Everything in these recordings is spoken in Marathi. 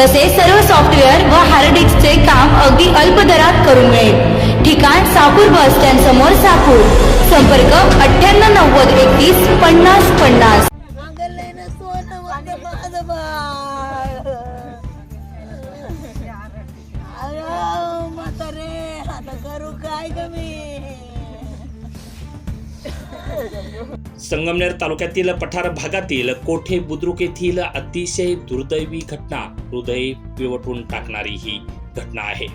तसेच सर्व सॉफ्टवेअर व हार्ड डिस्कचे काम अगदी अल्प दरात करून मिळेल. ठिकाण साकूर बस स्टँड समोर साकूर संपर्क अठ्ठ्याण्णव नव्वद एकतीस पन्नास पन्नास. संगमनेर तालुक्यातील पठार भागातील कोठे बुद्रुक येथील अतिशय दुर्दैवी घटना हृदय पिवटून टाकणारी ही घटना आहे.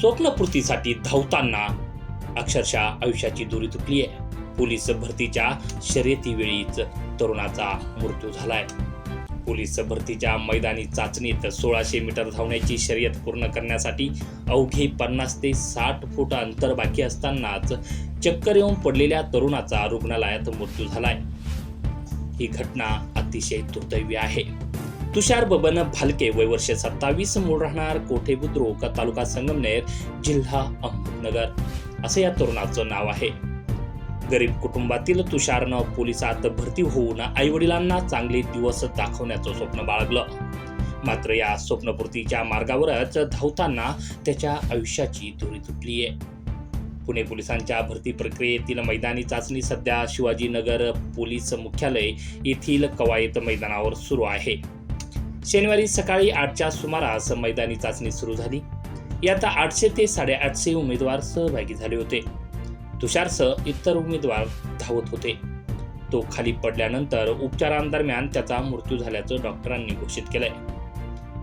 स्वप्नपूर्तीसाठी धावताना अक्षरशः आयुष्याची दुरी तुटली आहे. पोलीस भरतीच्या शर्यतीवेळीच तरुणाचा मृत्यू झालाय. पोलीस भरतीच्या मैदानी चाचणीत सोळाशे मीटर धावण्याची शर्यत पूर्ण करण्यासाठी अवघे पन्नास ते साठ फूट अंतर बाकी असतानाच चक्कर येऊन पडलेल्या तरुणाचा रुग्णालयात मृत्यू झालाय. ही घटना अतिशय दुर्दैवी आहे. तुषार बबन भालके वय वर्ष सत्तावीस मूळ राहणार कोठे बुद्रुक तालुका संगमनेर जिल्हा अहमदनगर. असं या तरुणाचं नाव आहे. गरीब कुटुंबातील तुषारनं पोलिसात भरती होऊन आईवडिलांना चांगले दिवस दाखवण्याचं स्वप्न बाळगलं. मात्र या स्वप्नपूर्तीच्या मार्गावरच धावताना त्याच्या आयुष्याची दोरी तुटली आहे पुणे पोलिसांच्या भरती प्रक्रियेतील मैदानी चाचणी सध्या शिवाजीनगर पोलीस मुख्यालय येथील कवायत मैदानावर सुरू आहे. शनिवारी सकाळी आठच्या सुमारास मैदानी चाचणी सुरू झाली. यात आठशे ते साडेआठशे उमेदवार सहभागी झाले होते. तुषारसह इतर उमेदवार धावत होते. तो खाली पडल्यानंतर उपचारांदरम्यान त्याचा मृत्यू झाल्याचं डॉक्टरांनी घोषित केलंय.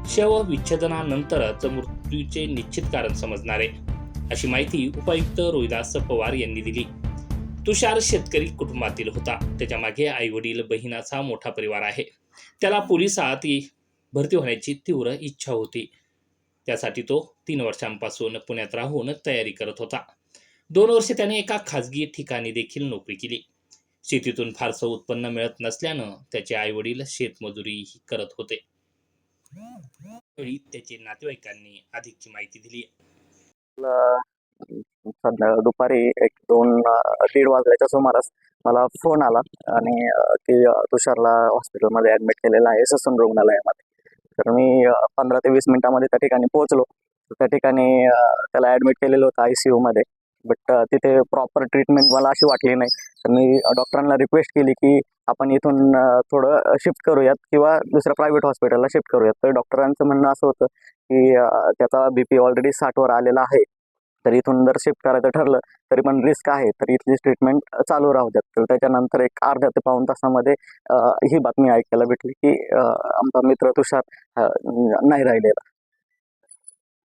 शव विच्छेदनानंतरच मृत्यूचे निश्चित कारण समजणार. आहे अशी माहिती उपायुक्त रोहिदास पवार यांनी दिली. तुषार शेतकरी कुटुंबातील होता. त्याच्यामागे आई वडील बहिणाचा मोठा परिवार आहे. त्याला पोलिसात भरती होण्याची तीव्र इच्छा होती. त्यासाठी तो तीन वर्षांपासून पुण्यात राहून तयारी करत होता. दोन वर्षे त्याने एका खाजगी ठिकाणी देखील नोकरी केली. शेतीतून फारसं उत्पन्न मिळत नसल्यानं त्याचे आई वडील शेतमजुरीही करत होते. त्याचे नातेवाईकांनी अधिकची माहिती दिली. सध्या दुपारी एक दोन दीड वाजल्याच्या सुमारास मला फोन आला आणि की तुषारला हॉस्पिटलमध्ये ॲडमिट केलेलं आहे ससून रुग्णालयामध्ये. तर मी पंधरा ते वीस मिनिटामध्ये त्या ठिकाणी पोहोचलो. त्या ठिकाणी त्याला ॲडमिट केलेलं होतं आय सी यूमध्ये बट तिथे प्रॉपर ट्रीटमेंट मला अशी वाटली नाही. तर मी डॉक्टरांना रिक्वेस्ट केली की आपण इथून थोडं शिफ्ट करूयात किंवा दुसऱ्या प्रायव्हेट हॉस्पिटलला शिफ्ट करूयात. तर डॉक्टरांचं म्हणणं असं होतं की त्याचा बी पी ऑलरेडी साठवर आलेला आहे. तर इथून जर शिफ्ट करायचं ठरलं तरी पण रिस्क आहे. तर इथली ट्रीटमेंट चालू राहू द्यात. तर त्याच्यानंतर एक अर्ध्या ते पाऊण तासामध्ये ही बातमी ऐकायला भेटली की आमचा मित्र तुषार नाही राहिलेला.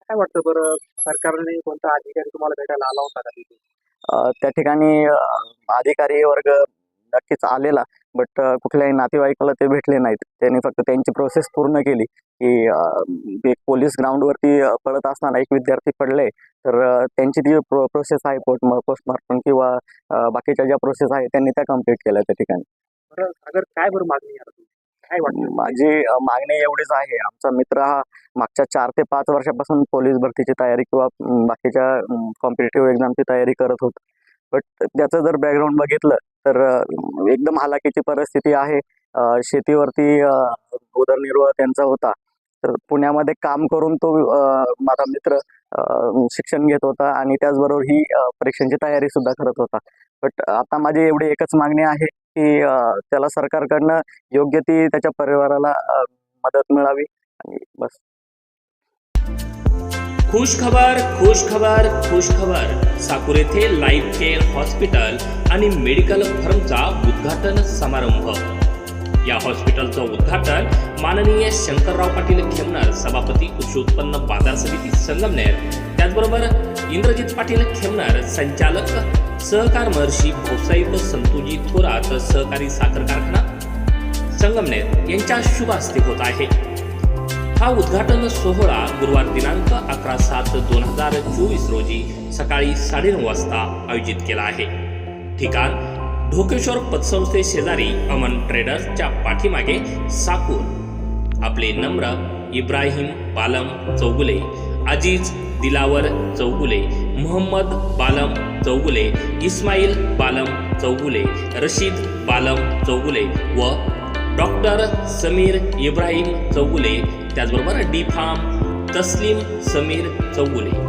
काय वाटतं बरं? सरकारने कोणता अधिकारी तुम्हाला भेटायला आला होता का तिथे? अं, त्या ठिकाणी अं, अधिकारी वर्ग नक्कीच आलेला बट कुठल्याही नातेवाईकाला ते भेटले नाहीत. त्यांनी फक्त त्यांची प्रोसेस पूर्ण केली की अं, एक पोलीस ग्राउंडवरती अं, पळत असताना एक विद्यार्थी पडले तर अं, त्यांची ती प्रो प्रोसेस आहे पोस्ट पोस्टमार्टम किंवा अं, बाकीच्या ज्या प्रोसेस आहे त्यांनी त्या कंप्लीट केल्या त्या ठिकाणी. बरं सागर काय बरं मागणी आहे आता तुमची? काय वाटतं? माझी मागणी एवढीच आहे. आमचा मित्र हा मागच्या चार ते पाच वर्षापासून पोलीस भरतीची तयारी किंवा बाकीच्या कॉम्पिटेटिव्ह एक्झामची तयारी करत होता. बट त्याचं जर बॅकग्राऊंड बघितलं तर एकदम हालाकीची परिस्थिती आहे. शेतीवरती उदरनिर्वाह त्यांचा होता. तर पुण्यामध्ये काम करून तो माझा मित्र शिक्षण घेत होता आणि त्याचबरोबर ही परीक्षांची तयारी सुद्धा करत होता. बट आता माझी एवढी एकच मागणी आहे की त्याला सरकारकडनं योग्य ती त्याच्या परिवाराला मदत मिळावी. आणि बस. खुश खबर खुश खबर खुश खबर. साकूर येथे लाईफ केअर हॉस्पिटल आणि मेडिकल फर्मचा उद्घाटन समारंभ. या हॉस्पिटलचं उद्घाटन माननीय शंकरराव पाटील खेमनर सभापती कृषी उत्पन्न बाजार समिती संगमनेर त्याचबरोबर इंद्रजित पाटील खेमनर संचालक सहकार महर्षी भाऊसाहेब संतोजी थोरात सहकारी साखर कारखाना संगमनेर यांच्या शुभ हस्ते होत आहे. हा उद्घाटन सोहळा गुरुवार दिनांक अकरा सात दोन हजार चोवीस रोजी सकाळी साडेनऊ वाजता आयोजित केला आहे. ठिकाण ढोकेश्वर पतसंस्थे शेजारी अमन ट्रेडर्सच्या पाठीमागे साकूर आपले नम्र इब्राहिम पालम चौगुले अजीज दिलावर चौगुले मोहम्मद बालम चौगुले इस्माईल बालम चौगुले रशीद बालम चौगुले व डॉक्टर समीर इब्राहिम चौगुले त्याचबरोबर डी फार्म तस्लीम समीर चौगुले.